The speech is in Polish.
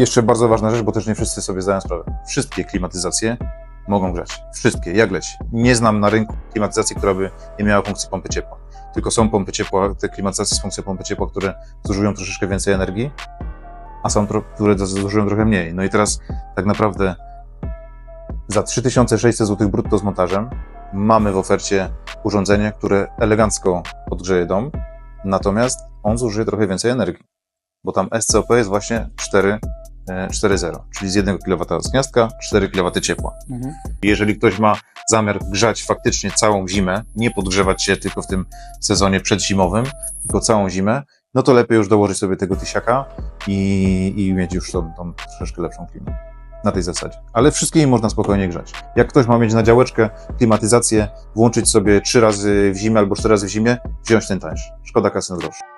Jeszcze bardzo ważna rzecz, bo też nie wszyscy sobie zdają sprawę. Wszystkie klimatyzacje mogą grzać. Wszystkie, jak leci. Nie znam na rynku klimatyzacji, która by nie miała funkcji pompy ciepła. Tylko są pompy ciepła, te klimatyzacje z funkcją pompy ciepła, które zużyją troszeczkę więcej energii, a są, które zużyją trochę mniej. No i teraz tak naprawdę za 3600 zł brutto z montażem mamy w ofercie urządzenie, które elegancko podgrzeje dom, natomiast on zużyje trochę więcej energii, bo tam SCOP jest właśnie 4, e, 4.0, czyli z 1 kW gniazdka 4 kW ciepła. Mhm. Jeżeli ktoś ma zamiar grzać faktycznie całą zimę, nie podgrzewać się tylko w tym sezonie przedzimowym, tylko całą zimę, no to lepiej już dołożyć sobie tego tysiaka i, i mieć już tą, tą troszeczkę lepszą klimę. Na tej zasadzie. Ale wszystkie im można spokojnie grzać. Jak ktoś ma mieć na działeczkę klimatyzację, włączyć sobie trzy razy w zimę albo cztery razy w zimie, wziąć ten tańszy. Szkoda kasy na groszy.